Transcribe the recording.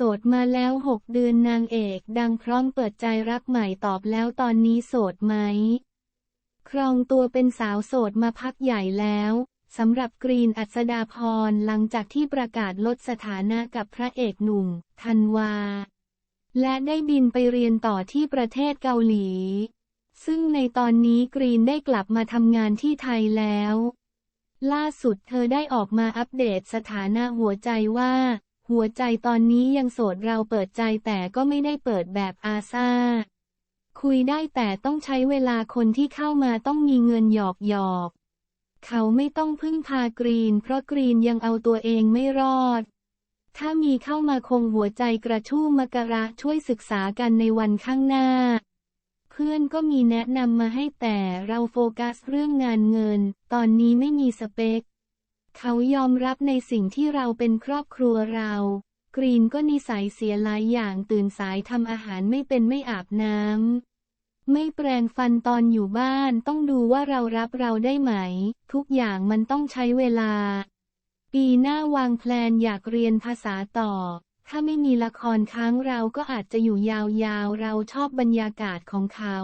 โสดมาแล้วหกเดือนนางเอกดังพร้อมเปิดใจรักใหม่ตอบแล้วตอนนี้โสดไหม ครองตัวเป็นสาวโสดมาพักใหญ่แล้วสำหรับกรีนอัศดาพรหลังจากที่ประกาศลดสถานะกับพระเอกหนุ่ม ธันวา และได้บินไปเรียนต่อที่ประเทศเกาหลี ซึ่งในตอนนี้กรีนได้กลับมาทำงานที่ไทยแล้ว ล่าสุดเธอได้ออกมาอัปเดตสถานะหัวใจว่า หัวใจตอนนี้ยังโสดเราเปิดใจแต่ก็ไม่ได้เปิดแบบอาซาคุยได้แต่ต้องใช้เวลาคนที่เข้ามาต้องมีเงินหยอกหยอก เขาไม่ต้องพึ่งพากรีน เพราะกรีนยังเอาตัวเองไม่รอด ถ้ามีเข้ามาคงหัวใจกระชุ่มมกระช่วยศึกษากันในวันข้างหน้า เพื่อนก็มีแนะนำมาให้แต่เราโฟกัสเรื่องงานเงิน ตอนนี้ไม่มีสเปค เขายอมรับในสิ่งที่เราเป็นครอบครัวเรา กรีนก็นิสัยเสียหลายอย่างตื่นสายทำอาหารไม่เป็นไม่อาบน้ำ ไม่แปรงฟันตอนอยู่บ้านต้องดูว่าเรารับเราได้ไหม ทุกอย่างมันต้องใช้เวลา ปีหน้าวางแพลนอยากเรียนภาษาต่อ ถ้าไม่มีละครค้างเราก็อาจจะอยู่ยาวๆ เราชอบบรรยากาศของเขา